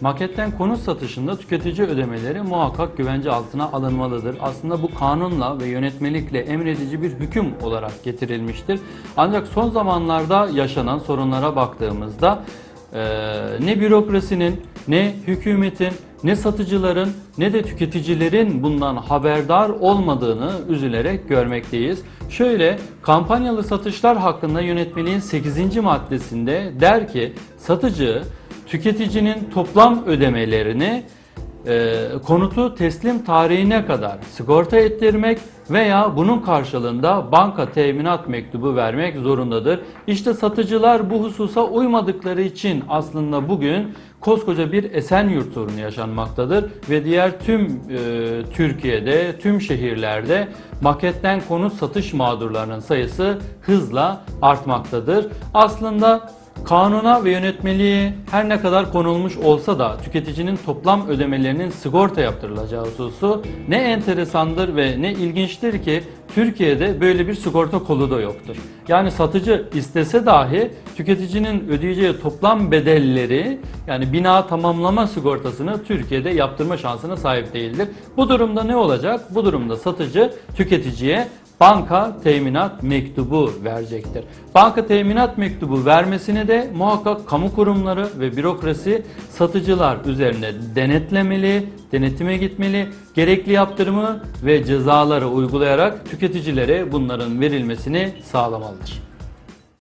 Maketten konut satışında tüketici ödemeleri muhakkak güvence altına alınmalıdır. Aslında bu kanunla ve yönetmelikle emredici bir hüküm olarak getirilmiştir. Ancak son zamanlarda yaşanan sorunlara baktığımızda eee, ne bürokrasinin, ne hükümetin, ne satıcıların ne de tüketicilerin bundan haberdar olmadığını üzülerek görmekteyiz. Şöyle kampanyalı satışlar hakkında yönetmeliğin 8. maddesinde der ki satıcı tüketicinin toplam ödemelerini e, konutu teslim tarihine kadar sigorta ettirmek veya bunun karşılığında banka teminat mektubu vermek zorundadır. İşte satıcılar bu hususa uymadıkları için aslında bugün koskoca bir Esenyurt sorunu yaşanmaktadır ve diğer tüm e, Türkiye'de, tüm şehirlerde maketten konut satış mağdurlarının sayısı hızla artmaktadır. Aslında Kanuna ve yönetmeliğe her ne kadar konulmuş olsa da tüketicinin toplam ödemelerinin sigorta yaptırılacağı hususu ne enteresandır ve ne ilginçtir ki Türkiye'de böyle bir sigorta kolu da yoktur. Yani satıcı istese dahi tüketicinin ödeyeceği toplam bedelleri yani bina tamamlama sigortasını Türkiye'de yaptırma şansına sahip değildir. Bu durumda ne olacak? Bu durumda satıcı tüketiciye banka teminat mektubu verecektir. Banka teminat mektubu vermesini de muhakkak kamu kurumları ve bürokrasi satıcılar üzerine denetlemeli, denetime gitmeli, gerekli yaptırımı ve cezaları uygulayarak tüketicilere bunların verilmesini sağlamalıdır.